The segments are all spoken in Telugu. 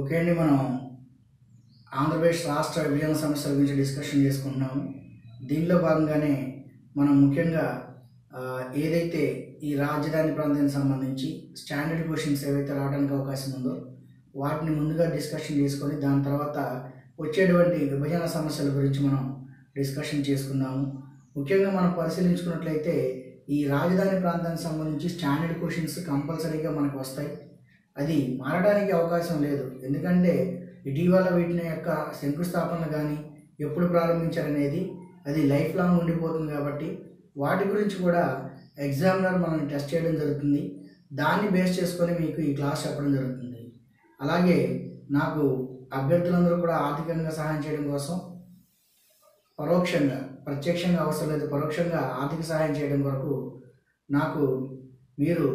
ఓకే అండి మనం ఆంధ్రప్రదేశ్ రాష్ట్ర విభజన సమస్యల గురించి డిస్కషన్ చేసుకుంటున్నాము. దీనిలో భాగంగానే మనం ముఖ్యంగా ఏదైతే ఈ రాజధాని ప్రాంతానికి సంబంధించి స్టాండర్డ్ క్వశ్చన్స్ ఏవైతే రావడానికి అవకాశం ఉందో వాటిని ముందుగా డిస్కషన్ చేసుకొని దాని తర్వాత వచ్చేటువంటి విభజన సమస్యల గురించి మనం డిస్కషన్ చేసుకుందాము. ముఖ్యంగా మనం పరిశీలించుకున్నట్లయితే ఈ రాజధాని ప్రాంతానికి సంబంధించి స్టాండర్డ్ క్వశ్చన్స్ కంపల్సరీగా మనకు వస్తాయి. అది మారడానికి అవకాశం లేదు. ఎందుకంటే ఇటీవల వీటిని యొక్క శంకుస్థాపన కానీ ఎప్పుడు ప్రారంభించారనేది అది లైఫ్ లాంగ్ ఉండిపోతుంది కాబట్టి వాటి గురించి కూడా ఎగ్జామినర్ మనం టెస్ట్ చేయడం జరుగుతుంది. దాన్ని బేస్ చేసుకొని మీకు ఈ క్లాస్ చెప్పడం జరుగుతుంది. అలాగే నాకు అభ్యర్థులందరూ కూడా ఆర్థికంగా సహాయం చేయడం కోసం పరోక్షంగా ప్రత్యక్షంగా అవసరం లేదు. పరోక్షంగా ఆర్థిక సహాయం చేయడం కొరకు నాకు మీరు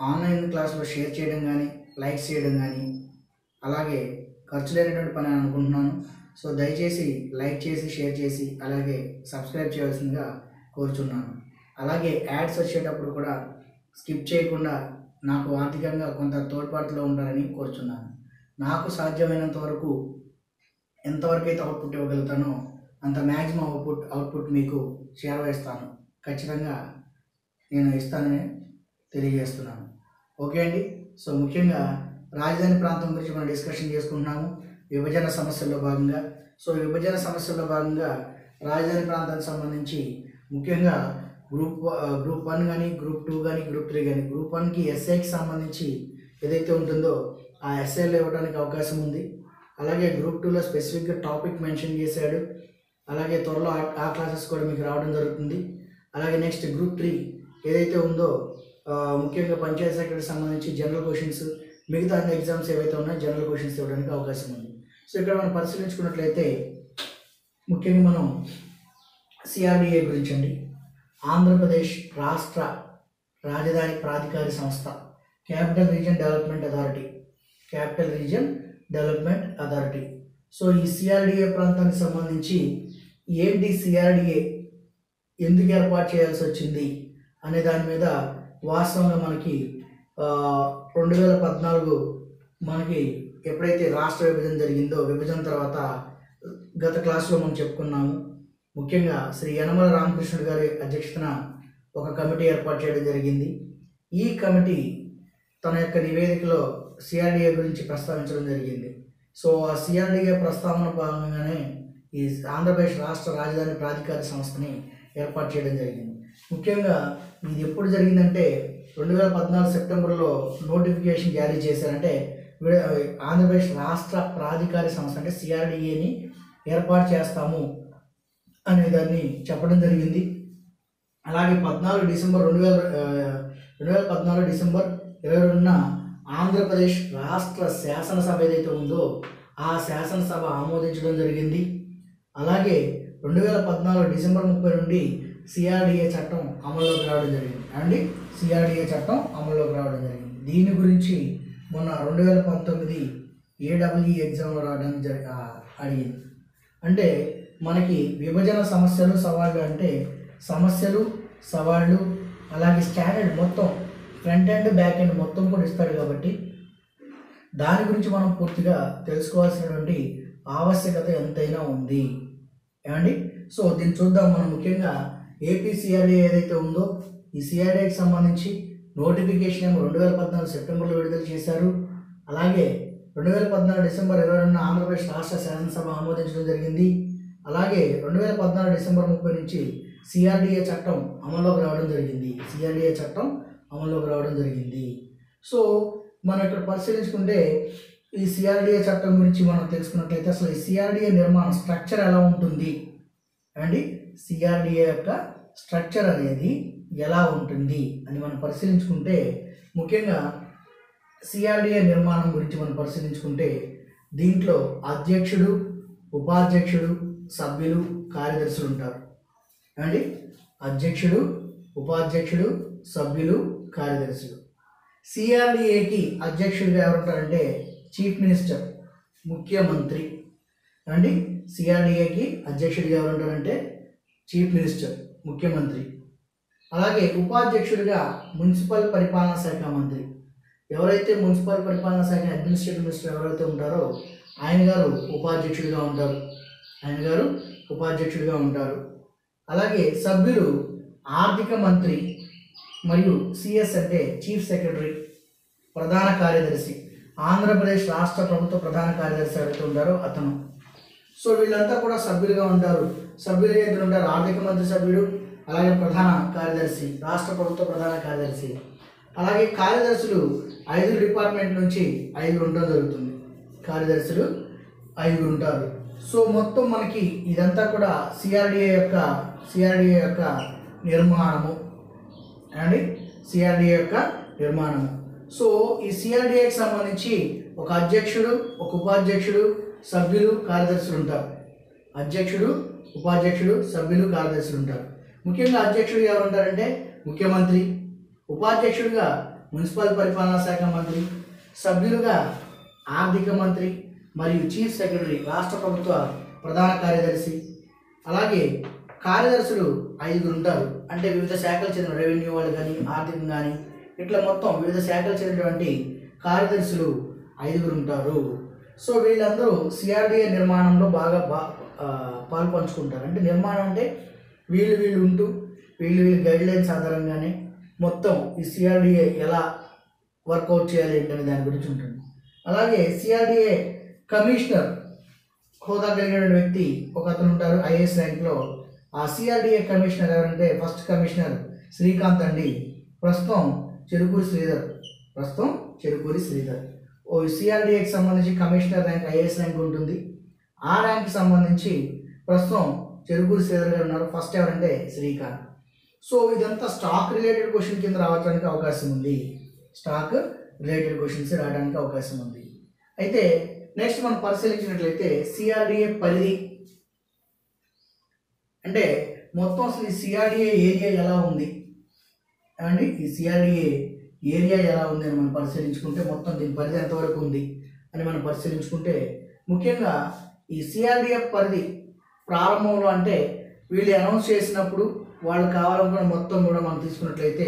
ఆన్లైన్ క్లాసులో షేర్ చేయడం కానీ లైక్స్ చేయడం కానీ అలాగే ఖర్చు లేనటువంటి పని అని అనుకుంటున్నాను. సో దయచేసి లైక్ చేసి షేర్ చేసి అలాగే సబ్స్క్రైబ్ చేయాల్సిందిగా కోరుచున్నాను. అలాగే యాడ్స్ వచ్చేటప్పుడు కూడా స్కిప్ చేయకుండా నాకు ఆర్థికంగా కొంత తోడ్పాటులో ఉంటారని కోరుచున్నాను. నాకు సాధ్యమైనంత వరకు ఎంతవరకు అయితే అవుట్పుట్ ఇవ్వగలుగుతానో అంత మ్యాక్సిమం అవుట్పుట్ అవుట్పుట్ మీకు చేరవేస్తాను. ఖచ్చితంగా నేను ఇస్తానని తెలియజేస్తున్నాను. ఓకే అండి? సో ముఖ్యంగా రాజధాని ప్రాంతం గురించి మనం డిస్కషన్ చేసుకుంటున్నాము. విభజన సమస్యల్లో భాగంగా. సో విభజన సమస్యల్లో భాగంగా రాజధాని ప్రాంతానికి సంబంధించి ముఖ్యంగా గ్రూప్ గ్రూప్ వన్ కానీ గ్రూప్ టూ కానీ గ్రూప్ త్రీ కానీ గ్రూప్ వన్కి ఎస్ఐకి సంబంధించి ఏదైతే ఉంటుందో ఆ ఎస్ఐలో ఇవ్వడానికి అవకాశం ఉంది. అలాగే గ్రూప్ టూలో స్పెసిఫిక్గా టాపిక్ మెన్షన్ చేశాడు. అలాగే త్వరలో ఆ- క్లాసెస్ కూడా మీకు రావడం జరుగుతుంది. అలాగే నెక్స్ట్ గ్రూప్ త్రీ ఏదైతే ఉందో ముఖ్యంగా పంచాయత్ సెక్రటరీకి సంబంధించి జనరల్ క్వశ్చన్స్ మిగతా అన్ని ఎగ్జామ్స్ ఏవైతే ఉన్నాయో జనరల్ క్వశ్చన్స్ ఇవ్వడానికి అవకాశం ఉంది. సో ఇక్కడ మనం పరిశీలించుకున్నట్లయితే ముఖ్యంగా మనం సిఆర్డిఏ గురించి అండి ఆంధ్రప్రదేశ్ రాష్ట్ర రాజధాని ప్రాధికారి సంస్థ capital region development authority capital region development authority. So ఈ సిఆర్డిఏ ప్రాంతానికి సంబంధించి ఏంటి సిఆర్డిఏ ఎందుకు ఏర్పాటు చేయాల్సి వచ్చింది అనే దాని మీద వాస్తవంగా మనకి రెండు వేల పద్నాలుగు మనకి ఎప్పుడైతే రాష్ట్ర విభజన జరిగిందో విభజన తర్వాత గత క్లాసులో మనం చెప్పుకున్నాము. ముఖ్యంగా శ్రీ యనమల రామకృష్ణుడు గారి అధ్యక్షతన ఒక కమిటీ ఏర్పాటు చేయడం జరిగింది. ఈ కమిటీ తన యొక్క నివేదికలో సిఆర్డిఏ గురించి ప్రస్తావించడం జరిగింది. సో ఆ సిఆర్డిఏ ప్రస్తావన భాగంగానే ఈ ఆంధ్రప్రదేశ్ రాష్ట్ర రాజధాని ప్రాధికార సంస్థని ఏర్పాటు చేయడం జరిగింది. ముఖ్యంగా ఇది ఎప్పుడు జరిగిందంటే రెండు వేల పద్నాలుగు సెప్టెంబర్లో నోటిఫికేషన్ జారీ చేశారంటే ఆంధ్రప్రదేశ్ రాష్ట్ర ప్రాధికార సంస్థ అంటే సిఆర్డిఏని ఏర్పాటు చేస్తాము అనే దాన్ని చెప్పడం జరిగింది. అలాగే పద్నాలుగు డిసెంబర్ రెండు వేల రెండు వేల పద్నాలుగు డిసెంబర్ ఇరవై రెండున ఆంధ్రప్రదేశ్ రాష్ట్ర శాసనసభ ఏదైతే ఉందో ఆ శాసనసభ ఆమోదించడం జరిగింది. అలాగే రెండు వేల పద్నాలుగు డిసెంబర్ ముప్పై నుండి సిఆర్డిఏ చట్టం అమల్లోకి రావడం జరిగింది. అండి సిఆర్డిఏ చట్టం అమల్లోకి రావడం జరిగింది. దీని గురించి మొన్న రెండు వేల పంతొమ్మిది ఏడబ్ల్యూ ఎగ్జామ్లో రావడం జరి అడిగింది. అంటే మనకి విభజన సమస్యలు సవాళ్ళు అంటే సమస్యలు సవాళ్ళు అలాగే స్టాండర్డ్ మొత్తం ఫ్రంట్ అండ్ బ్యాక్ అండ్ మొత్తం కూడా ఇస్తాడు కాబట్టి దాని గురించి మనం పూర్తిగా తెలుసుకోవాల్సినటువంటి ఆవశ్యకత ఎంతైనా ఉంది. ఏమండి? సో దీన్ని చూద్దాం మనం ముఖ్యంగా ఏపీ సిఆర్డీ ఏదైతే ఉందో ఈ సిఆర్డీకి సంబంధించి నోటిఫికేషన్ ఏమో రెండు వేల పద్నాలుగు సెప్టెంబర్లో విడుదల చేశారు. అలాగే రెండు వేల పద్నాలుగు డిసెంబర్ ఇరవై రెండున ఆంధ్రప్రదేశ్ రాష్ట్ర శాసనసభ ఆమోదించడం జరిగింది. అలాగే రెండు వేల పద్నాలుగు డిసెంబర్ ముప్పై నుంచి సిఆర్డీఏ చట్టం అమల్లోకి రావడం జరిగింది. సిఆర్డీఏ చట్టం అమల్లోకి రావడం జరిగింది. సో మనం ఇక్కడ పరిశీలించుకుంటే ఈ సిఆర్డీఏ చట్టం గురించి మనం తెలుసుకున్నట్లయితే అసలు ఈ సిఆర్డీఏ నిర్మాణం స్ట్రక్చర్ ఎలా ఉంటుంది? అండి సిఆర్డిఏ యొక్క స్ట్రక్చర్ అనేది ఎలా ఉంటుంది అని మనం పరిశీలించుకుంటే ముఖ్యంగా సిఆర్డిఏ నిర్మాణం గురించి మనం పరిశీలించుకుంటే దీంట్లో అధ్యక్షుడు ఉపాధ్యక్షుడు సభ్యులు కార్యదర్శులు ఉంటారు. అండి అధ్యక్షుడు ఉపాధ్యక్షుడు సభ్యులు కార్యదర్శులు. సిఆర్డిఏకి అధ్యక్షుడిగా ఎవరుంటారంటే చీఫ్ మినిస్టర్ ముఖ్యమంత్రి. అండి సిఆర్డిఏకి అధ్యక్షుడిగా ఎవరుంటారంటే చీఫ్ మినిస్టర్ ముఖ్యమంత్రి అలాగే ఉపాధ్యక్షుడిగా మున్సిపల్ పరిపాలనా శాఖ మంత్రి. ఎవరైతే మున్సిపల్ పరిపాలనా శాఖ అడ్మినిస్ట్రేటివ్ మినిస్టర్ ఎవరైతే ఉంటారో ఆయన గారు ఉపాధ్యక్షుడిగా ఉంటారు. ఆయన గారు ఉపాధ్యక్షుడిగా ఉంటారు. అలాగే సభ్యులు ఆర్థిక మంత్రి మరియు సిఎస్ అంటే చీఫ్ సెక్రటరీ ప్రధాన కార్యదర్శి. ఆంధ్రప్రదేశ్ రాష్ట్ర ప్రభుత్వ ప్రధాన కార్యదర్శి ఎవరైతే ఉంటారో అతను. సో వీళ్ళంతా కూడా సభ్యులుగా ఉంటారు. సభ్యులు ఇద్దరు ఉంటారు ఆర్థిక మంత్రి సభ్యుడు అలాగే ప్రధాన కార్యదర్శి రాష్ట్ర ప్రభుత్వ ప్రధాన కార్యదర్శి. అలాగే కార్యదర్శులు ఐదు డిపార్ట్మెంట్ నుంచి ఐదు ఉండడం జరుగుతుంది. కార్యదర్శులు ఐదుగురు ఉంటారు. సో మొత్తం మనకి ఇదంతా కూడా సిఆర్డిఏ యొక్క సిఆర్డిఏ యొక్క నిర్మాణము. అండి సిఆర్డిఏ యొక్క నిర్మాణము. సో ఈ సిఆర్డిఏకి సంబంధించి ఒక అధ్యక్షుడు ఒక ఉపాధ్యక్షుడు సభ్యులు కార్యదర్శులు ఉంటారు. అధ్యక్షుడు ఉపాధ్యక్షుడు సభ్యులు కార్యదర్శులు ఉంటారు. ముఖ్యంగా అధ్యక్షుడు ఎవరు ఉంటారంటే ముఖ్యమంత్రి ఉపాధ్యక్షుడిగా మున్సిపల్ పరిపాలనా శాఖ మంత్రి సభ్యులుగా ఆర్థిక మంత్రి మరియు చీఫ్ సెక్రటరీ రాష్ట్ర ప్రభుత్వ ప్రధాన కార్యదర్శి. అలాగే కార్యదర్శులు ఐదుగురు ఉంటారు. అంటే వివిధ శాఖలు చెందిన రెవెన్యూ వాళ్ళు కానీ ఆర్థికం కానీ ఇట్లా మొత్తం వివిధ శాఖలు చెందినటువంటి కార్యదర్శులు ఐదుగురు ఉంటారు. సో వీళ్ళందరూ సిఆర్డిఏ నిర్మాణంలో బాగా బా ఆ, పాలు పంచుకుంటారు. అంటే నిర్మాణం అంటే వీళ్ళు వీళ్ళు ఉంటూ వీళ్ళు వీళ్ళు గైడ్ లైన్స్ ఆధారంగానే మొత్తం ఈ సిఆర్డిఏ ఎలా వర్కౌట్ చేయాలి ఏంటనే దాని గురించి ఉంటుంది. అలాగే సిఆర్డిఏ కమిషనర్ హోదా కలిగిన వ్యక్తి ఒక అతను ఉంటారు ఐఏఎస్ ర్యాంక్లో. ఆ సిఆర్డిఏ కమిషనర్ ఎవరంటే ఫస్ట్ కమిషనర్ శ్రీకాంత్ అండి. ప్రస్తుతం చెరుకూరి శ్రీధర్. ప్రస్తుతం చెరుకూరి శ్రీధర్. ఓ సిఆర్డిఏకి సంబంధించి కమిషనర్ ర్యాంక్ ఐఏఎస్ ర్యాంక్ ఉంటుంది. ఆ ర్యాంక్ సంబంధించి ప్రస్తుతం చెరుకూరు శ్రీధర్ గారు ఉన్నారు. ఫస్ట్ ఎవరంటే శ్రీకాంత్. సో ఇదంతా స్టాక్ రిలేటెడ్ క్వశ్చన్ కింద రావడానికి అవకాశం ఉంది. స్టాక్ రిలేటెడ్ క్వశ్చన్స్ రావడానికి అవకాశం ఉంది. అయితే నెక్స్ట్ మనం పరిశీలించినట్లయితే సిఆర్డిఏ పరిధి. అంటే మొత్తం అసలు ఈ సిఆర్డిఏ ఏరియా ఎలా ఉంది? అండి ఈ సిఆర్డిఏ ఏరియా ఎలా ఉంది అని మనం పరిశీలించుకుంటే మొత్తం దీని పరిధి ఎంతవరకు ఉంది అని మనం పరిశీలించుకుంటే ముఖ్యంగా ఈ సిఆర్డిఎఫ్ పరిధి ప్రారంభంలో అంటే వీళ్ళు అనౌన్స్ చేసినప్పుడు వాళ్ళు కావాలనుకున్న మొత్తం కూడా మనం తీసుకున్నట్లయితే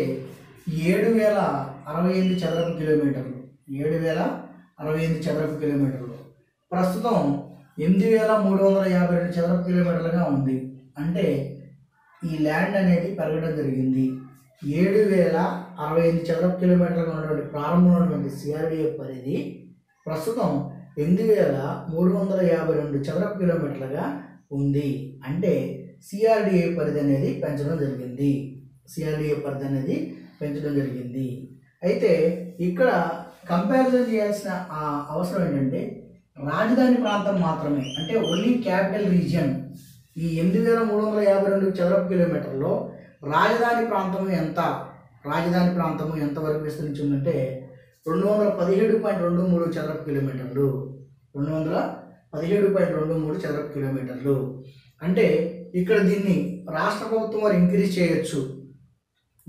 ఏడు వేల అరవై ఎనిమిది చదరపు కిలోమీటర్లు. ఏడు వేల అరవై ఎనిమిది చదరపు కిలోమీటర్లు. ప్రస్తుతం ఎనిమిది వేల మూడు వందల యాభై రెండు చదరపు కిలోమీటర్లుగా ఉంది. అంటే ఈ ల్యాండ్ అనేది పెరగడం జరిగింది. ఏడు వేల అరవై ఎనిమిది చదరపు కిలోమీటర్లుగా ఉన్నటువంటి ప్రారంభంలో ఉన్నటువంటి సిఆర్డిఎఫ్ పరిధి ప్రస్తుతం ఎనిమిది వేల మూడు వందల యాభై రెండు చదరపు కిలోమీటర్లుగా ఉంది. అంటే సిఆర్డిఏ పరిధి అనేది పెంచడం జరిగింది. సిఆర్డిఏ పరిధి అనేది పెంచడం జరిగింది. అయితే ఇక్కడ కంపారిజన్ చేయాల్సిన అవసరం ఏంటంటే రాజధాని ప్రాంతం మాత్రమే అంటే ఓన్లీ క్యాపిటల్ రీజియన్ ఈ ఎనిమిది వేల మూడు వందల యాభై రెండు చదరపు కిలోమీటర్లో రాజధాని ప్రాంతం ఎంత? రాజధాని ప్రాంతము ఎంతవరకు విస్తరించిందంటే రెండు వందల పదిహేడు పాయింట్ రెండు మూడు చదరపు కిలోమీటర్లు. రెండు వందల పదిహేడు పాయింట్ రెండు మూడు చదరపు కిలోమీటర్లు. అంటే ఇక్కడ దీన్ని రాష్ట్ర ప్రభుత్వం వారు ఇంక్రీజ్ చేయొచ్చు.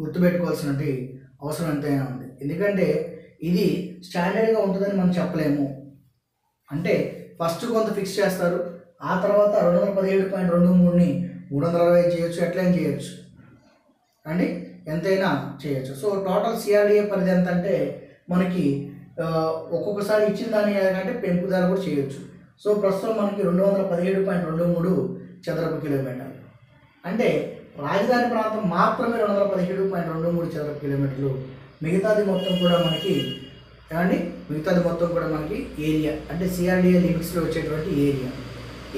గుర్తుపెట్టుకోవాల్సినటువంటి అవసరం ఎంతైనా ఉంది. ఎందుకంటే ఇది స్టాండర్డ్గా ఉంటుందని మనం చెప్పలేము. అంటే ఫస్ట్ కొంత ఫిక్స్ చేస్తారు ఆ తర్వాత రెండు వందల పదిహేడు పాయింట్ రెండు మూడుని మూడు వందల అరవై చేయొచ్చు ఎట్లయినా చేయొచ్చు. అండి? ఎంతైనా చేయొచ్చు. సో టోటల్ సిఆర్డిఏ పరిధి ఎంత అంటే మనకి ఒక్కొక్కసారి ఇచ్చిన దాని కంటే పెంపుదల కూడా చేయొచ్చు. సో ప్రస్తుతం మనకి రెండు వందల పదిహేడు పాయింట్ రెండు మూడు చదరపు కిలోమీటర్ అంటే రాజధాని ప్రాంతం మాత్రమే రెండు వందల పదిహేడు పాయింట్ రెండు మూడు చదరపు కిలోమీటర్లు. మిగతాది మొత్తం కూడా మనకి ఏమండి? మిగతాది మొత్తం కూడా మనకి ఏరియా. అంటే సిఆర్డిఏ లిమిట్స్లో వచ్చేటువంటి ఏరియా.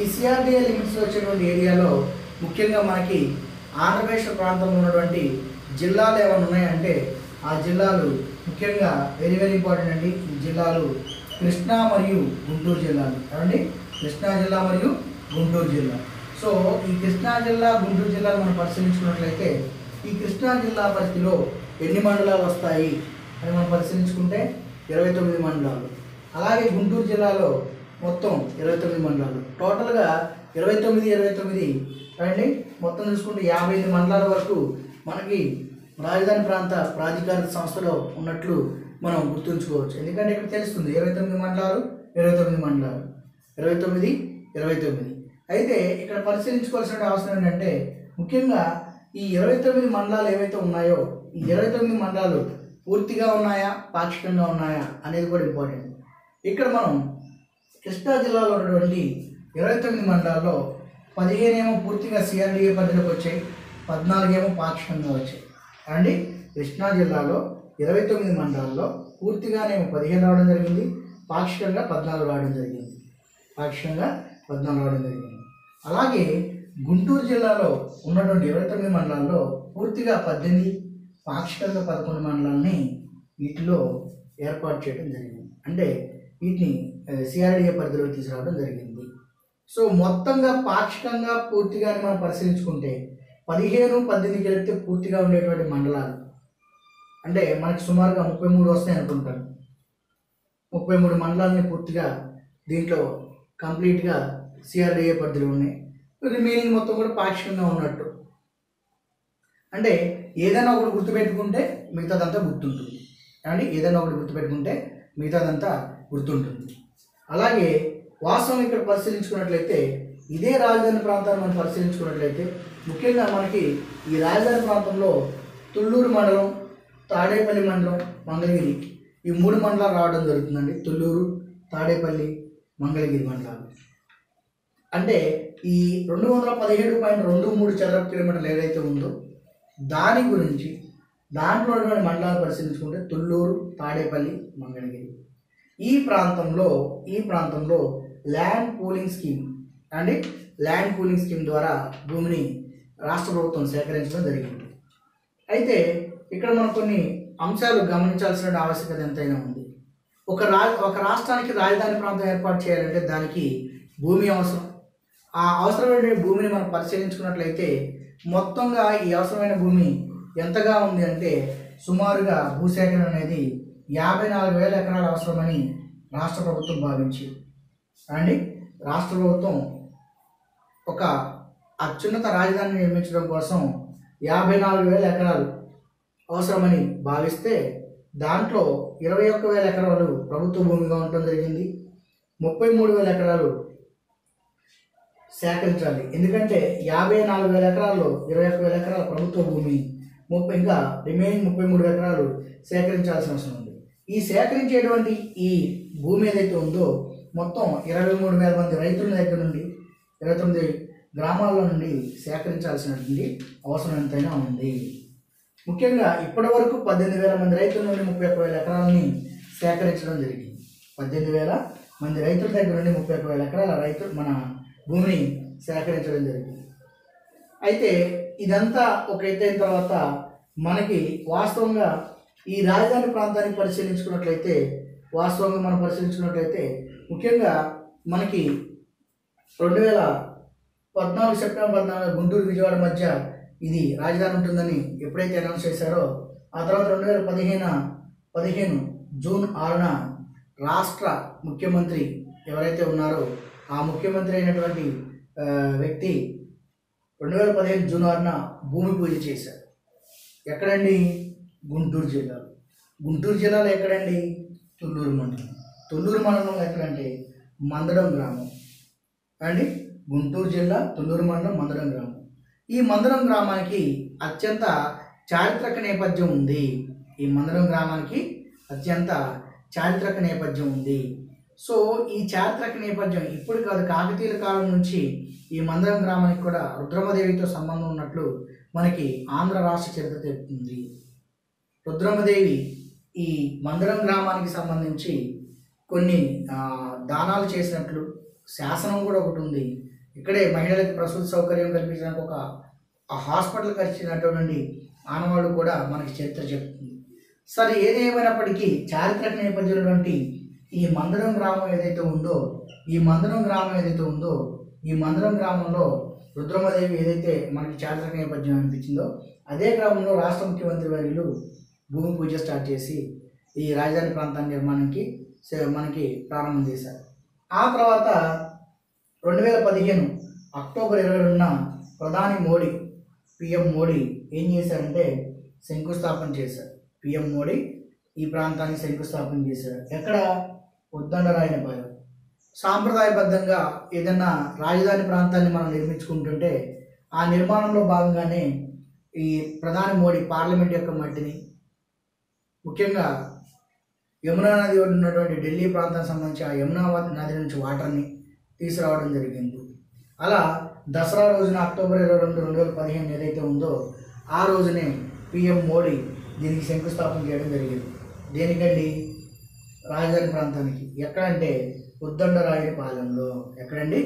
ఈ సిఆర్డిఏ లిమిట్స్లో వచ్చేటువంటి ఏరియాలో ముఖ్యంగా మనకి ఆంధ్రప్రదేశ్ ప్రాంతంలో ఉన్నటువంటి జిల్లాలు ఏమైనా ఉన్నాయంటే ఆ జిల్లాలు ముఖ్యంగా వెరీ వెరీ ఇంపార్టెంట్ అండి. ఈ జిల్లాలు కృష్ణా మరియు గుంటూరు జిల్లాలు. ఏమండి? కృష్ణా జిల్లా మరియు గుంటూరు జిల్లా. సో ఈ కృష్ణా జిల్లా గుంటూరు జిల్లాలు మనం పరిశీలించుకున్నట్లయితే ఈ కృష్ణా జిల్లా పరిధిలో ఎన్ని మండలాలు వస్తాయి అని మనం పరిశీలించుకుంటే ఇరవై తొమ్మిది మండలాలు. అలాగే గుంటూరు జిల్లాలో మొత్తం ఇరవై తొమ్మిది మండలాలు. టోటల్గా ఇరవై తొమ్మిది ఇరవై తొమ్మిది. అండి మొత్తం చూసుకుంటే యాభై ఐదు మండలాల వరకు మనకి రాజధాని ప్రాంత ప్రాధికార సంస్థలో ఉన్నట్లు మనం గుర్తుంచుకోవచ్చు. ఎందుకంటే ఇక్కడ తెలుస్తుంది ఇరవై తొమ్మిది మండలాలు ఇరవై తొమ్మిది మండలాలు. ఇరవై తొమ్మిది ఇరవై తొమ్మిది. అయితే ఇక్కడ పరిశీలించుకోవాల్సిన అవసరం ఏంటంటే ముఖ్యంగా ఈ ఇరవై తొమ్మిది మండలాలు ఏవైతే ఉన్నాయో ఈ ఇరవై తొమ్మిది మండలాలు పూర్తిగా ఉన్నాయా పాక్షికంగా ఉన్నాయా అనేది కూడా ఇంపార్టెంట్. ఇక్కడ మనం కృష్ణా జిల్లాలో ఉన్నటువంటి ఇరవై తొమ్మిది మండలాల్లో పదిహేనేమో పూర్తిగా సిఆర్డీఏ పరిధిలోకి వచ్చాయి. పద్నాలుగేమో పాక్షికంగా వచ్చాయి. అండి కృష్ణా జిల్లాలో ఇరవై తొమ్మిది మండలాల్లో పూర్తిగానేమో పదిహేను రావడం జరిగింది. పాక్షికంగా పద్నాలుగు రావడం జరిగింది. పాక్షికంగా పద్నాలుగు రావడం జరిగింది. అలాగే గుంటూరు జిల్లాలో ఉన్నటువంటి ఇరవై తొమ్మిది మండలాల్లో పూర్తిగా పద్దెనిమిది పాక్షికంగా పదకొండు మండలాన్ని వీటిలో ఏర్పాటు చేయడం జరిగింది. అంటే వీటిని సిఆర్డిఏ పరిధిలోకి తీసుకురావడం జరిగింది. సో మొత్తంగా పాక్షికంగా పూర్తిగా మనం పరిశీలించుకుంటే పదిహేను పద్దెనిమిది కలిపితే పూర్తిగా ఉండేటువంటి మండలాలు. అంటే మనకి సుమారుగా ముప్పై మూడు వస్తాయి అనుకుంటాను ముప్పై మూడు మండలాలని పూర్తిగా దీంట్లో కంప్లీట్గా సిఆర్డిఏ పరిధిలో ఉన్నాయి. రిమైనింగ్ మొత్తం కూడా పాక్షికంగా ఉన్నట్టు. అంటే ఏదైనా ఒకటి గుర్తుపెట్టుకుంటే మిగతాదంతా గుర్తుంటుంది. అండి ఏదైనా ఒకటి గుర్తుపెట్టుకుంటే మిగతాదంతా గుర్తుంటుంది. అలాగే వాస్తవం ఇక్కడ పరిశీలించుకున్నట్లయితే ఇదే రాజధాని ప్రాంతాన్ని మనం పరిశీలించుకున్నట్లయితే ముఖ్యంగా మనకి ఈ రాజధాని ప్రాంతంలో తుళ్ళూరు మండలం తాడేపల్లి మండలం మంగళగిరి. ఈ మూడు మండలాలు రావడం జరుగుతుందండి. తుళ్ళూరు తాడేపల్లి మంగళగిరి మండలాలు. అంటే ఈ రెండు వందల పదిహేడు పాయింట్ రెండు మూడు చదరపు కిలోమీటర్లు ఏదైతే ఉందో దాని గురించి దాంట్లో ఉన్నటువంటి మండలాలు పరిశీలించుకుంటే తుళ్ళూరు తాడేపల్లి మంగళగిరి. ఈ ప్రాంతంలో ఈ ప్రాంతంలో ల్యాండ్ పూలింగ్ స్కీమ్ అండి ల్యాండ్ పూలింగ్ స్కీమ్ ద్వారా భూమిని రాష్ట్ర ప్రభుత్వం సేకరించడం జరిగింది. అయితే ఇక్కడ మనం కొన్ని అంశాలు గమనించాల్సిన ఆవశ్యకత ఎంతైనా ఉంది. ఒక రా ఒక రాష్ట్రానికి రాజధాని ప్రాంతం ఏర్పాటు చేయాలంటే దానికి భూమి అవసరం. ఆ అవసరమైన భూమిని మనం పరిశీలించుకున్నట్లయితే మొత్తంగా ఈ అవసరమైన భూమి ఎంతగా ఉంది అంటే సుమారుగా భూసేకరణ అనేది యాభై నాలుగు వేల ఎకరాలు అవసరమని రాష్ట్ర ప్రభుత్వం భావించింది. అండి రాష్ట్ర ప్రభుత్వం ఒక అత్యున్నత రాజధాని నిర్మించడం కోసం యాభై నాలుగు వేల ఎకరాలు అవసరమని భావిస్తే దాంట్లో ఇరవై ఒక్క వేల ఎకరాలు ప్రభుత్వ భూమిగా ఉండటం జరిగింది. ముప్పై మూడు వేల ఎకరాలు సేకరించాలి. ఎందుకంటే యాభై నాలుగు వేల ఎకరాల్లో ఇరవై ఒక్క వేల ఎకరాల ప్రభుత్వ భూమి ముప్పై ఇంకా రిమైనింగ్ ముప్పై మూడు ఎకరాలు సేకరించాల్సిన అవసరం ఉంది. ఈ సేకరించేటువంటి ఈ భూమి ఏదైతే ఉందో మొత్తం ఇరవై మూడు వేల మంది రైతుల దగ్గర నుండి ఇరవై తొమ్మిది గ్రామాల నుండి సేకరించాల్సినటువంటి అవసరం ఎంతైనా ఉంది. ముఖ్యంగా ఇప్పటి వరకు పద్దెనిమిది వేల మంది రైతుల నుండి ముప్పై ఒక్క వేల ఎకరాలని సేకరించడం జరిగింది. పద్దెనిమిది వేల మంది రైతుల దగ్గర నుండి ముప్పై ఒక్క వేల ఎకరాల రైతు మన భూమిని సేకరించడం జరిగింది. అయితే ఇదంతా ఒక ఎత్తైన తర్వాత మనకి వాస్తవంగా ఈ రాజధాని ప్రాంతాన్ని పరిశీలించుకున్నట్లయితే వాస్తవంగా మనం పరిశీలించుకున్నట్లయితే ముఖ్యంగా మనకి రెండు వేల పద్నాలుగు సెప్టెంబర్ పద్నాలుగు గుంటూరు విజయవాడ మధ్య ఇది రాజధాని ఉంటుందని ఎప్పుడైతే అనౌన్స్ చేశారో ఆ తర్వాత రెండు వేల పదిహేను పదిహేను జూన్ ఆరున రాష్ట్ర ముఖ్యమంత్రి ఎవరైతే ఉన్నారో ఆ ముఖ్యమంత్రి అయినటువంటి వ్యక్తి రెండు వేల పదిహేను జూన్ ఆరున భూమి పూజ చేశారు. ఎక్కడండి? గుంటూరు జిల్లాలో. గుంటూరు జిల్లాలో ఎక్కడండి? తుళ్ళూరు మండలం. తుళ్ళూరు మండలం ఎక్కడంటే మందడం గ్రామం. అండి? గుంటూరు జిల్లా తుళ్ళూరు మండలం మందరం గ్రామం. ఈ మందరం గ్రామానికి అత్యంత చారిత్రక నేపథ్యం ఉంది. ఈ మందరం గ్రామానికి అత్యంత చారిత్రక నేపథ్యం ఉంది. సో ఈ చారిత్రక నేపథ్యం ఇప్పుడు కాదు కాకతీయుల కాలం నుంచి ఈ మందరం గ్రామానికి కూడా రుద్రమదేవితో సంబంధం ఉన్నట్లు మనకి ఆంధ్ర రాష్ట్ర చరిత్ర తెలుపుతుంది. రుద్రమదేవి ఈ మందరం గ్రామానికి సంబంధించి కొన్ని దానాలు చేసినట్లు శాసనం కూడా ఒకటి ఉంది. ఇక్కడే మహిళలకు ప్రసూతి సౌకర్యం కల్పించడానికి ఒక ఆ హాస్పిటల్ ఖర్చినటువంటి ఆనవాళ్ళు కూడా మనకి చరిత్ర చెప్తుంది. సరే ఏది ఏమైనప్పటికీ చారిత్రక నేపథ్యంలోటువంటి ఈ మందరం గ్రామం ఏదైతే ఉందో ఈ మందరం గ్రామం ఏదైతే ఉందో ఈ మందరం గ్రామంలో రుద్రమదేవి ఏదైతే మనకి చారిత్రక నేపథ్యం అనిపించిందో అదే గ్రామంలో రాష్ట్ర ముఖ్యమంత్రి వర్యులు భూమి పూజ స్టార్ట్ చేసి ఈ రాజధాని ప్రాంతాన్ని నిర్మాణానికి మనకి ప్రారంభం చేశారు. ఆ తర్వాత రెండు వేల పదిహేను అక్టోబర్ ఇరవై రెండున ప్రధాని మోడీ పిఎం మోడీ ఏం చేశారంటే శంకుస్థాపన చేశారు. పిఎం మోడీ ఈ ప్రాంతానికి శంకుస్థాపన చేశారు. ఎక్కడ? ఉద్దండరాయనపాలెం సాంప్రదాయబద్ధంగా ఏదైనా రాజధాని ప్రాంతాన్ని మనం నిర్మించుకుంటుంటే ఆ నిర్మాణంలో భాగంగానే ఈ ప్రధాని మోడీ పార్లమెంట్ యొక్క మట్టిని ముఖ్యంగా యమునా నది ఉన్నటువంటి ఢిల్లీ ప్రాంతానికి సంబంధించి ఆ యమునా నది నుంచి వాటర్ని తీసుకురావడం జరిగింది. అలా దసరా రోజున అక్టోబర్ ఇరవై రెండు రెండు వేల పదిహేను ఏదైతే ఉందో ఆ రోజునే పిఎం మోడీ దీనికి శంకుస్థాపన చేయడం జరిగింది. దేనికండి? రాజధాని ప్రాంతానికి. ఎక్కడంటే ఉద్దండరాయునిపాలెంలో ఎక్కడండి?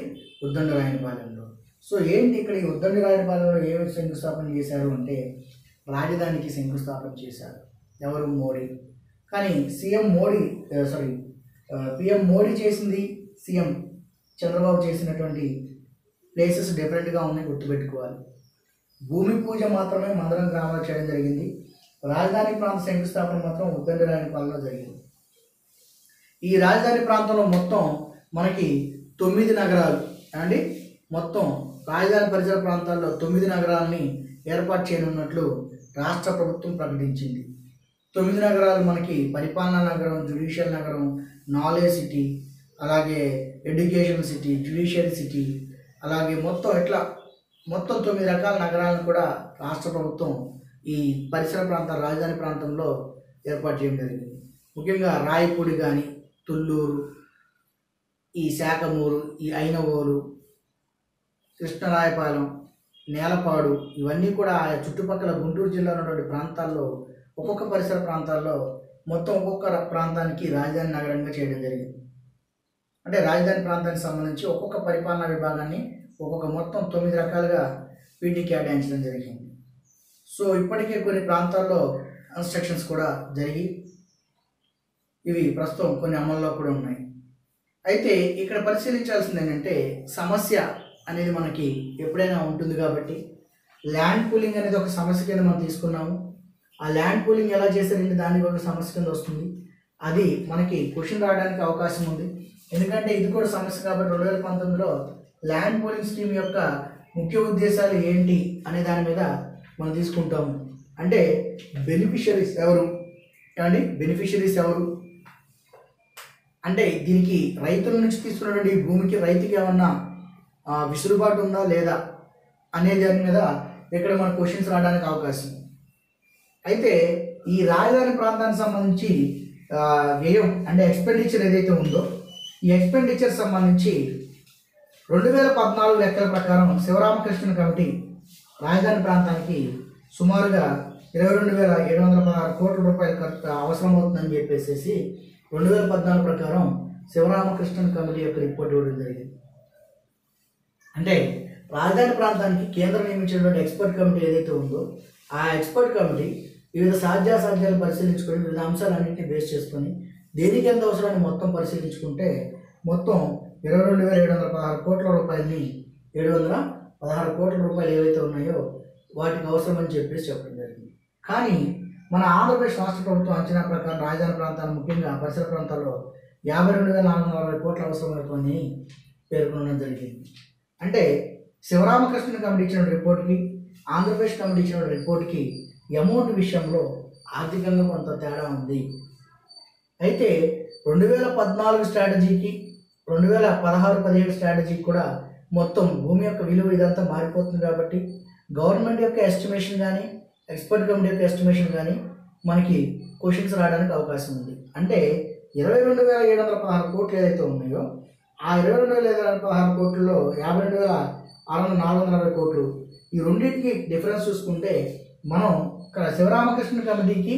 ఉద్దండరాయనిపాలెంలో సో ఏంటి ఇక్కడ ఈ ఉద్దండరాయునిపాలెంలో ఏమి శంకుస్థాపన చేశారు అంటే రాజధానికి శంకుస్థాపన చేశారు. ఎవరు? మోడీ. కానీ CM Modi sorry PM Modi చేసింది సీఎం. చంద్రబాబు చేసినటువంటి ప్లేసెస్ డిఫరెంట్గా ఉన్నాయి గుర్తుపెట్టుకోవాలి. భూమి పూజ మాత్రమే మందరం గ్రామంలో చేయడం జరిగింది. రాజధాని ప్రాంత శంకుస్థాపన మాత్రం ఉద్దండరాయని పాలనలో జరిగింది. ఈ రాజధాని ప్రాంతంలో మొత్తం మనకి తొమ్మిది నగరాలు అండి మొత్తం రాజధాని పరిసర ప్రాంతాల్లో తొమ్మిది నగరాలని ఏర్పాటు చేయనున్నట్లు రాష్ట్ర ప్రభుత్వం ప్రకటించింది. తొమ్మిది నగరాలు మనకి పరిపాలనా నగరం జ్యుడిషియల్ నగరం నాలెడ్జ్ సిటీ అలాగే ఎడ్యుకేషన్ సిటీ జ్యుడిషియల్ సిటీ అలాగే మొత్తం ఇట్లా మొత్తం తొమ్మిది రకాల నగరాలను కూడా రాష్ట్ర ప్రభుత్వం ఈ పరిసర ప్రాంతాల రాజధాని ప్రాంతంలో ఏర్పాటు చేయడం జరిగింది. ముఖ్యంగా రాయపూడి కానీ తుళ్ళూరు ఈ శాఖమూరు ఈ ఐనవోలు కృష్ణరాయపాలెం నేలపాడు ఇవన్నీ కూడా ఆయా చుట్టుపక్కల గుంటూరు జిల్లాలో ఉన్నటువంటి ప్రాంతాల్లో ఒక్కొక్క పరిసర ప్రాంతాల్లో మొత్తం ఒక్కొక్క ప్రాంతానికి రాజధాని నగరంగా చేయడం జరిగింది. అంటే రాజధాని ప్రాంతానికి సంబంధించి ఒక్కొక్క పరిపాలనా విభాగాన్ని ఒక్కొక్క మొత్తం తొమ్మిది రకాలుగా వీటిని కేటాయించడం జరిగింది. సో ఇప్పటికే కొన్ని ప్రాంతాల్లో కన్స్ట్రక్షన్స్ కూడా జరిగి ఇవి ప్రస్తుతం కొన్ని అమల్లో కూడా ఉన్నాయి. అయితే ఇక్కడ పరిశీలించాల్సింది ఏంటంటే సమస్య అనేది మనకి ఎప్పుడైనా ఉంటుంది కాబట్టి ల్యాండ్ పూలింగ్ అనేది ఒక సమస్య కింద మనం తీసుకున్నాము. ఆ ల్యాండ్ పూలింగ్ ఎలా చేశారంటే దానికి ఒక సమస్య కింద వస్తుంది? అది మనకి క్వశ్చన్ రావడానికి అవకాశం ఉంది. ఎందుకంటే ఇది కూడా సమస్య కాబట్టి రెండు వేల పంతొమ్మిదిలో ల్యాండ్ పోలింగ్ స్కీమ్ యొక్క ముఖ్య ఉద్దేశాలు ఏంటి అనే దాని మీద మనం తీసుకుంటాము. అంటే బెనిఫిషరీస్ ఎవరు? ఏమండి? బెనిఫిషరీస్ ఎవరు? అంటే దీనికి రైతుల నుంచి తీసుకున్నటువంటి భూమికి రైతుకి ఏమన్నా విసులుబాటు ఉందా లేదా అనే దాని మీద ఇక్కడ మన క్వశ్చన్స్ రావడానికి అవకాశం. అయితే ఈ రాజధాని ప్రాంతానికి సంబంధించి వ్యయం అంటే ఎక్స్పెండిచర్ ఏదైతే ఉందో ఈ ఎక్స్పెండిచర్ సంబంధించి రెండు వేల పద్నాలుగు లెక్కల ప్రకారం శివరామకృష్ణ కమిటీ రాజధాని ప్రాంతానికి సుమారుగా ఇరవై రెండు వేల ఏడు వందల పదహారు కోట్ల రూపాయలు ఖర్చు అవసరం అవుతుందని చెప్పేసి రెండు వేల పద్నాలుగు ప్రకారం శివరామకృష్ణన్ కమిటీ యొక్క రిపోర్ట్ ఇవ్వడం జరిగింది. అంటే రాజధాని ప్రాంతానికి కేంద్రం నియమించినటువంటి ఎక్స్పర్ట్ కమిటీ ఏదైతే ఉందో ఆ ఎక్స్పర్ట్ కమిటీ వివిధ సాధ్యాసాధ్యాలు పరిశీలించుకొని వివిధ అంశాలన్నింటినీ బేస్ చేసుకొని దేనికి ఎంత అవసరాన్ని మొత్తం పరిశీలించుకుంటే మొత్తం ఇరవై రెండు వేల ఏడు వందల పదహారు కోట్ల రూపాయలని ఏడు వందల పదహారు కోట్ల రూపాయలు ఏవైతే ఉన్నాయో వాటికి అవసరమని చెప్పేసి చెప్పడం జరిగింది. కానీ మన ఆంధ్రప్రదేశ్ రాష్ట్ర ప్రభుత్వం అంచనా ప్రకారం రాజధాని ప్రాంతాలు ముఖ్యంగా పరిసర ప్రాంతాల్లో యాభై రెండు వేల నాలుగు వందల అరవై కోట్ల అవసరమవుతుందని పేర్కొనడం జరిగింది. అంటే శివరామకృష్ణ కమిటీ ఇచ్చిన రిపోర్ట్కి ఆంధ్రప్రదేశ్ కమిటీ ఇచ్చిన రిపోర్ట్కి అమౌంట్ విషయంలో ఆర్థికంగా కొంత తేడా ఉంది. అయితే రెండు వేల పద్నాలుగు స్ట్రాటజీకి రెండు వేల పదహారు పదిహేడు స్ట్రాటజీకి కూడా మొత్తం భూమి యొక్క విలువ ఇదంతా మారిపోతుంది కాబట్టి గవర్నమెంట్ యొక్క ఎస్టిమేషన్ కానీ ఎక్స్పర్ట్ కమిటీ యొక్క ఎస్టిమేషన్ కానీ మనకి క్వశ్చన్స్ రావడానికి అవకాశం ఉంది. అంటే ఇరవై రెండు వేల ఏడు వందల పదహారు కోట్లు ఏదైతే ఉన్నాయో ఆ ఇరవై రెండు వేల ఏడు వందల పదహారు కోట్లలో యాభై రెండు వేల ఆరు వందల నాలుగు వందల అరవై కోట్లు. ఈ రెండింటికి డిఫరెన్స్ చూసుకుంటే మనం ఇక్కడ శివరామకృష్ణ కమిటీకి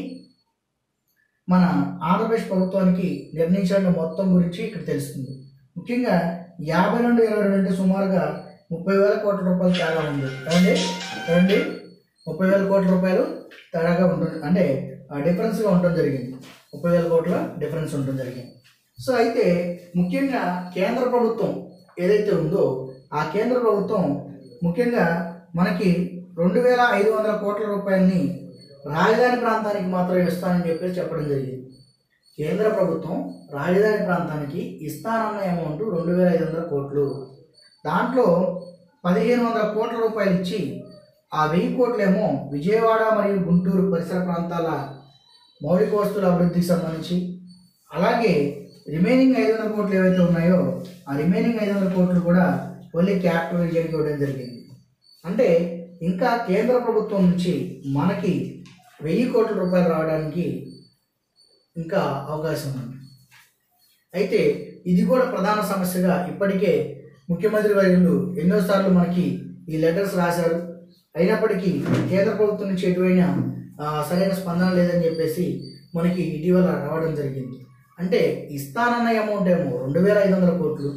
మన ఆంధ్రప్రదేశ్ ప్రభుత్వానికి నిర్ణయించిన మొత్తం గురించి ఇక్కడ తెలుస్తుంది. ముఖ్యంగా యాభై రెండు ఇరవై రెండు అంటే సుమారుగా ముప్పై వేల కోట్ల రూపాయలు తేడా ఉంది. ఏమండి? ఏమండి? ముప్పై వేల కోట్ల రూపాయలు తేడాగా ఉంటుంది అంటే డిఫరెన్స్గా ఉండడం జరిగింది. ముప్పై వేల కోట్ల డిఫరెన్స్ ఉండడం జరిగింది. సో అయితే ముఖ్యంగా కేంద్ర ప్రభుత్వం ఏదైతే ఉందో ఆ కేంద్ర ప్రభుత్వం ముఖ్యంగా మనకి రెండు వేల ఐదు వందల కోట్ల రూపాయలని రాజధాని ప్రాంతానికి మాత్రం ఇస్తానని చెప్పేసి చెప్పడం జరిగింది. కేంద్ర ప్రభుత్వం రాజధాని ప్రాంతానికి ఇస్తానన్న అమౌంట్ రెండు వేల ఐదు వందల కోట్లు. దాంట్లో పదిహేను వందల కోట్ల రూపాయలు ఇచ్చి ఆ వెయ్యి కోట్లేమో విజయవాడ మరియు గుంటూరు పరిసర ప్రాంతాల మౌలిక వస్తువుల అభివృద్ధికి సంబంధించి అలాగే రిమైనింగ్ ఐదు వందల కోట్లు ఏవైతే ఉన్నాయో ఆ రిమైనింగ్ ఐదు వందల కోట్లు కూడా ఓన్లీ క్యాపిటల్ రీజియన్కి ఇవ్వడం జరిగింది. అంటే ఇంకా కేంద్ర ప్రభుత్వం నుంచి మనకి వెయ్యి కోట్ల రూపాయలు రావడానికి ఇంకా అవకాశం ఉంది. అయితే ఇది కూడా ప్రధాన సమస్యగా ఇప్పటికే ముఖ్యమంత్రి వర్యులు ఎన్నోసార్లు మనకి ఈ లెటర్స్ రాశారు. అయినప్పటికీ కేంద్ర ప్రభుత్వం నుంచి ఎటువైన సరైన స్పందన లేదని చెప్పేసి మనకి ఇటీవల రావడం జరిగింది. అంటే ఇస్తానన్న అమౌంట్ ఏమో రెండు వేల ఐదు వందల కోట్లు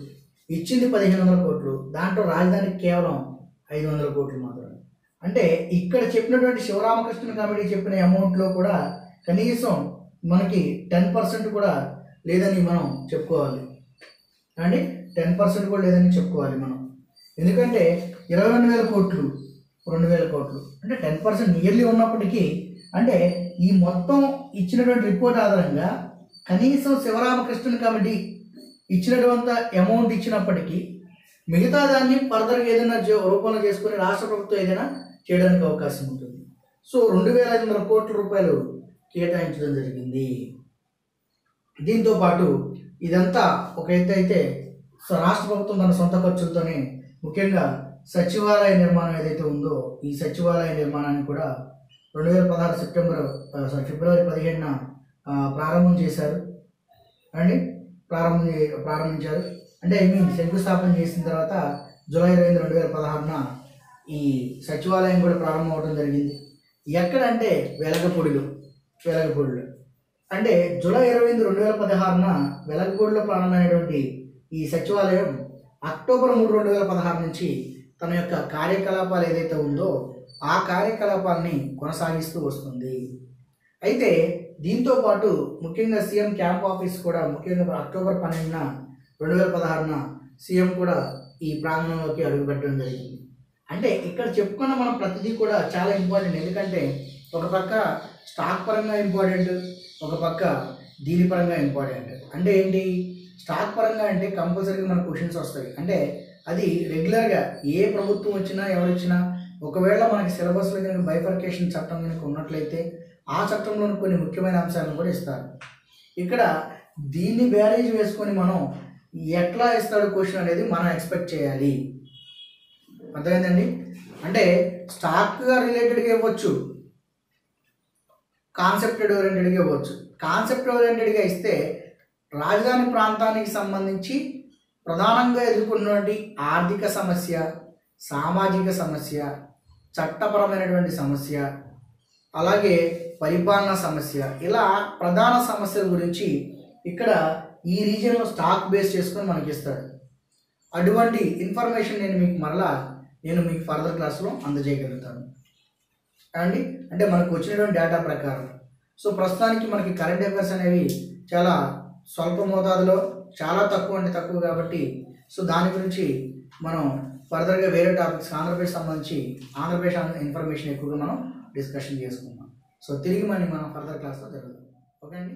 ఇచ్చింది పదిహేను వందల కోట్లు దాంట్లో రాజధానికి కేవలం ఐదు వందల కోట్లు మాత్రమే. అంటే ఇక్కడ చెప్పినటువంటి శివరామకృష్ణ కమిటీ చెప్పిన అమౌంట్లో కూడా కనీసం మనకి టెన్ పర్సెంట్ కూడా లేదని మనం చెప్పుకోవాలి. అండి టెన్ పర్సెంట్ కూడా లేదని చెప్పుకోవాలి మనం. ఎందుకంటే ఇరవై రెండు వేల కోట్లు రెండు వేల కోట్లు. అంటే టెన్ పర్సెంట్ నియర్లీ ఉన్నప్పటికీ అంటే ఈ మొత్తం ఇచ్చినటువంటి రిపోర్ట్ ఆధారంగా కనీసం శివరామకృష్ణన్ కమిటీ ఇచ్చినటువంటి అమౌంట్ ఇచ్చినప్పటికీ మిగతా దాన్ని ఫర్దర్గా ఏదైనా జో- రూపంలో చేసుకుని రాష్ట్ర ప్రభుత్వం ఏదైనా చేయడానికి అవకాశం ఉంటుంది. సో రెండు వేల ఐదు వందల కోట్ల రూపాయలు కేటాయించడం జరిగింది. దీంతో పాటు ఇదంతా ఒక ఎత్తు అయితే సో రాష్ట్ర ప్రభుత్వం తన సొంత ఖర్చులతోనే ముఖ్యంగా సచివాలయ నిర్మాణం ఏదైతే ఉందో ఈ సచివాలయ నిర్మాణాన్ని కూడా రెండు వేల పదహారు సెప్టెంబర్ సారీ ఫిబ్రవరి పదిహేడున ప్రారంభం చేశారు. అండి ప్రారంభం ప్రారంభించారు. అంటే ఐ మీన్ శంకుస్థాపన చేసిన తర్వాత జూలై ఇరవై రెండు వేల పదహారున ఈ సచివాలయం కూడా ప్రారంభం అవడం జరిగింది. ఎక్కడంటే వెలగపూడిలో వెలగపూడిలో. అంటే జూలై ఇరవై ఎనిమిది రెండు వేల పదహారున వెలగపూడిలో ప్రారంభమైనటువంటి ఈ సచివాలయం అక్టోబర్ మూడు రెండు వేల పదహారు నుంచి తన యొక్క కార్యకలాపాలు ఏదైతే ఉందో ఆ కార్యకలాపాలని కొనసాగిస్తూ వస్తుంది. అయితే దీంతో పాటు ముఖ్యంగా సీఎం క్యాంప్ ఆఫీస్ కూడా ముఖ్యంగా అక్టోబర్ పన్నెండున రెండు వేల పదహారున సీఎం కూడా ఈ ప్రాంగణంలోకి అడుగుపెట్టడం జరిగింది. అంటే ఇక్కడ చెప్పుకున్న మనం ప్రతిదీ కూడా చాలా ఇంపార్టెంట్ ఎందుకంటే ఒక పక్క స్టాక్ పరంగా ఇంపార్టెంట్ ఒక పక్క దీని పరంగా ఇంపార్టెంట్ అంటే ఏంటి? స్టాక్ పరంగా అంటే కంపల్సరీగా మనకు క్వశ్చన్స్ వస్తాయి. అంటే అది రెగ్యులర్గా ఏ ప్రభుత్వం వచ్చినా ఎవరు వచ్చినా ఒకవేళ మనకి సిలబస్లో కనుక బైఫర్కేషన్ చట్టం కనుక ఉన్నట్లయితే ఆ చట్టంలోని కొన్ని ముఖ్యమైన అంశాలను కూడా ఇస్తారు. ఇక్కడ దీన్ని బ్యారేజ్ వేసుకొని మనం ఎట్లా ఇస్తాడు క్వశ్చన్ అనేది మనం ఎక్స్పెక్ట్ చేయాలి. అర్థమైందండి? అంటే స్టాక్గా రిలేటెడ్గా ఇవ్వచ్చు. కాన్సెప్ట్ ఓరియంటెడ్గా ఇవ్వచ్చు. కాన్సెప్ట్ ఓరియంటెడ్గా ఇస్తే రాజధాని ప్రాంతానికి సంబంధించి ప్రధానంగా ఎదుర్కొన్నటువంటి ఆర్థిక సమస్య సామాజిక సమస్య చట్టపరమైనటువంటి సమస్య అలాగే పరిపాలన సమస్య ఇలా ప్రధాన సమస్యల గురించి ఇక్కడ ఈ రీజియన్లో స్టాక్ బేస్ చేసుకొని మనకి ఇస్తాడు అటువంటి ఇన్ఫర్మేషన్ నేను మీకు మరలా నేను మీకు ఫర్దర్ క్లాస్లో అందజేయగలుగుతాను. అండి అంటే మనకు వచ్చినటువంటి డేటా ప్రకారం. సో ప్రస్తుతానికి మనకి కరెంట్ అఫైర్స్ అనేవి చాలా స్వల్ప మోతాదులో చాలా తక్కువ అంటే తక్కువ కాబట్టి సో దాని గురించి మనం ఫర్దర్గా వేరే టాపిక్స్ ఆంధ్రప్రదేశ్ సంబంధించి ఆంధ్రప్రదేశ్ ఇన్ఫర్మేషన్ ఎక్కువగా మనం డిస్కషన్ చేసుకుందాం. సో తిరిగి మళ్ళీ మనం ఫర్దర్ క్లాస్లో జరుగుతుంది ఓకే అండి?